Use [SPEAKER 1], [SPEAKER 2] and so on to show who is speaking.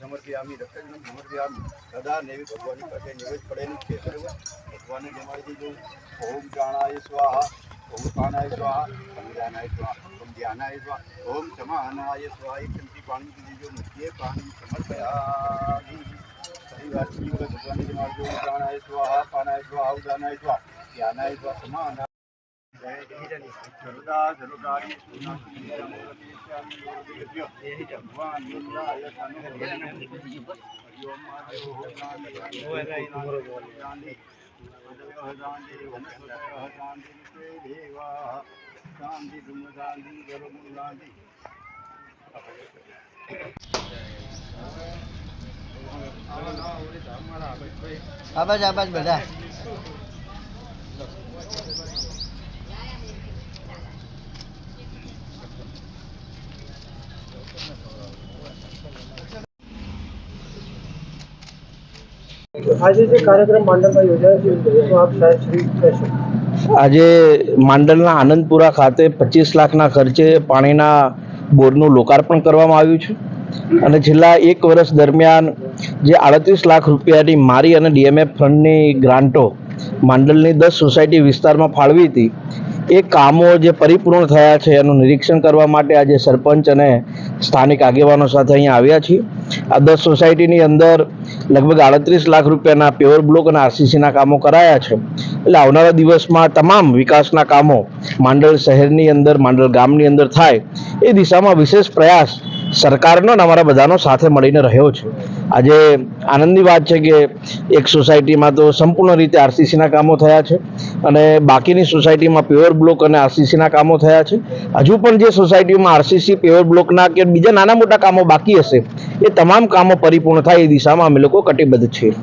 [SPEAKER 1] સમર્થયામી રક્તજનમ સમર્થયામી સદા નેવી ભગવાનની પાસે નિવેદ પડેલું છે. બરોબર ભગવાનને જમાડી દીધું. ઓમ પ્રાણાય સ્વાહા. ઓમ પ્રાણાય સ્વાહા ઓમ ધ્યાનાય સ્વાહા ઓમ ધ્યાનાય સ્વાહા ઓમ સમાનાય સ્વાહા એક ચમચી પાણી પી દીધું મધ્યે પાણી સમર્પયામી સારી વાત છે કે ભગવાનને જમાડજો ઓમ પ્રાણાય સ્વાહા પાનાય સ્વાહા ઉદાનાય સ્વાહા ધ્યાનાય સ્વાહા સમાનાય સર્વદા સર્વકારી
[SPEAKER 2] આબાજ આબાજ બધા.
[SPEAKER 3] આજે માંડલના આનંદપુરા ખાતે પચીસ લાખના ખર્ચે પાણીના બોરનું લોકાર્પણ કરવામાં આવ્યું છે. અને છેલ્લા એક વર્ષ દરમિયાન જે આડત્રીસ લાખ રૂપિયાની મારી અને ડીએમએફ ફંડની ગ્રાન્ટો માંડલની દસ સોસાયટી વિસ્તારમાં ફાળવી હતી એ કામો જે પરિપૂર્ણ થયા છે, એનું નિરીક્ષણ કરવા માટે આજે સરપંચ અને સ્થાનિક આગેવાનો સાથે અહીંયા આવ્યા છીએ. આ દસ સોસાયટીની અંદર લગભગ આડત્રીસ લાખ રૂપિયાના પ્યોર બ્લોક અને આરસીસીના કામો કરાયા છે. એટલે આવનારા દિવસમાં તમામ વિકાસના કામો માંડલ શહેરની અંદર, માંડલ ગામની અંદર થાય. એ દિશામાં વિશેષ પ્રયાસ સરકારનો અને અમારા બધાનો સાથે મળીને રહ્યો છે. આજે આનંદની વાત છે કે એક સોસાયટીમાં તો સંપૂર્ણ રીતે આરસીસીના કામો થયા છે અને બાકીની સોસાયટીમાં પ્યોર બ્લોક અને આરસીસીના કામો થયા છે. હજુ પણ જે સોસાયટીમાં આરસીસી, પ્યોર બ્લોકના કે બીજા નાના મોટા કામો બાકી હશે, એ તમામ કામો પરિપૂર્ણ થાય એ દિશામાં અમે લોકો કટિબદ્ધ છીએ.